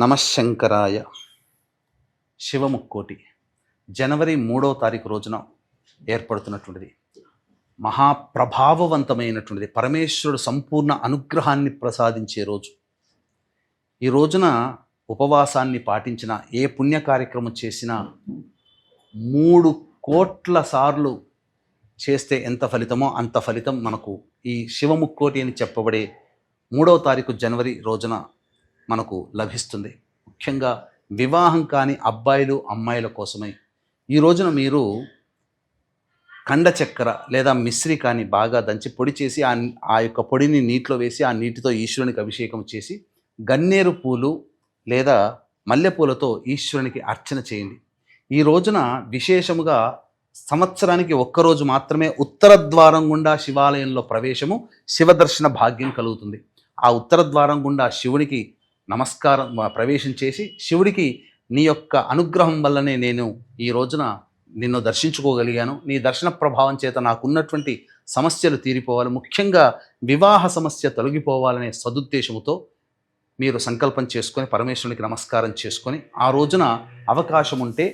నమశంకరాయ. శివముక్కోటి. జనవరి మూడవ తారీఖు రోజున ఏర్పడుతున్నటువంటిది. మహాప్రభావవంతమైనటువంటిది. పరమేశ్వరుడు సంపూర్ణ అనుగ్రహాన్ని ప్రసాదించే రోజు. ఈ రోజున ఉపవాసాన్ని పాటించిన ఏ పుణ్య కార్యక్రమం చేసినా మూడు కోట్ల సార్లు చేస్తే ఎంత ఫలితమో అంత ఫలితం మనకు ఈ శివముక్కోటి అని చెప్పబడే మూడవ తారీఖు జనవరి రోజున మనకు లభిస్తుంది. ముఖ్యంగా వివాహం కాని అబ్బాయిలు అమ్మాయిల కోసమై. ఈ రోజున మీరు కండ చక్కెర లేదా మిశ్రి కానీ బాగా దంచి పొడి చేసి ఆ ఆ యొక్క పొడిని నీటిలో వేసి ఆ నీటితో ఈశ్వరునికి అభిషేకం చేసి గన్నేరు పూలు లేదా మల్లెపూలతో ఈశ్వరునికి అర్చన చేయండి. ఈ రోజున విశేషముగా సంవత్సరానికి ఒక్కరోజు మాత్రమే ఉత్తర ద్వారం గుండా శివాలయంలో ప్రవేశము శివదర్శన భాగ్యం కలుగుతుంది. ఆ ఉత్తర ద్వారం గుండా శివునికి నమస్కారం ప్రవేశం చేసి శివుడికి నీ యొక్క అనుగ్రహం వల్లనే నేను ఈ రోజున నిన్ను దర్శించుకోగలిగాను. నీ దర్శన ప్రభావం చేత నాకున్నటువంటి సమస్యలు తీరిపోవాలి. ముఖ్యంగా వివాహ సమస్య తొలగిపోవాలనే సదుద్దేశంతో మీరు సంకల్పం చేసుకొని పరమేశ్వరునికి నమస్కారం చేసుకొని ఆ రోజున అవకాశం ఉంటే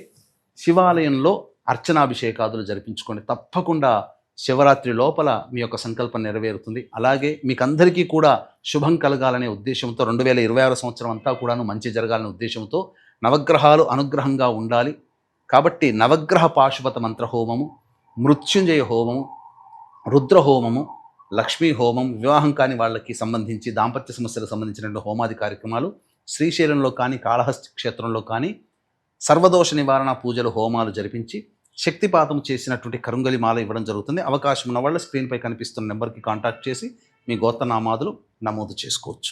శివాలయంలో అర్చనాభిషేకాదులు జరిపించుకోండి తప్పకుండా శివరాత్రి లోపల మీ యొక్క సంకల్పం నెరవేరుతుంది. అలాగే మీకందరికీ కూడా శుభం కలగాలనే ఉద్దేశంతో రెండు వేల ఇరవై ఆరు సంవత్సరం అంతా కూడాను మంచి జరగాలనే ఉద్దేశంతో నవగ్రహాలు అనుగ్రహంగా ఉండాలి. కాబట్టి నవగ్రహ పాశుపత మంత్ర హోమము మృత్యుంజయ హోమము రుద్ర హోమము లక్ష్మీ హోమం వివాహం కాని వాళ్ళకి సంబంధించి దాంపత్య సమస్యలకు రెండు హోమాది కార్యక్రమాలు శ్రీశైలంలో కానీ కాళహస్తి క్షేత్రంలో కానీ సర్వదోష నివారణ పూజలు హోమాలు జరిపించి శక్తిపాతం చేసినటువంటి కరుంగలి మాల ఇవ్వడం జరుగుతుంది. అవకాశం ఉన్న వాళ్ళు స్క్రీన్పై కనిపిస్తున్న నెంబర్కి కాంటాక్ట్ చేసి మీ గోత్రనామాదులు నమోదు చేసుకోవచ్చు.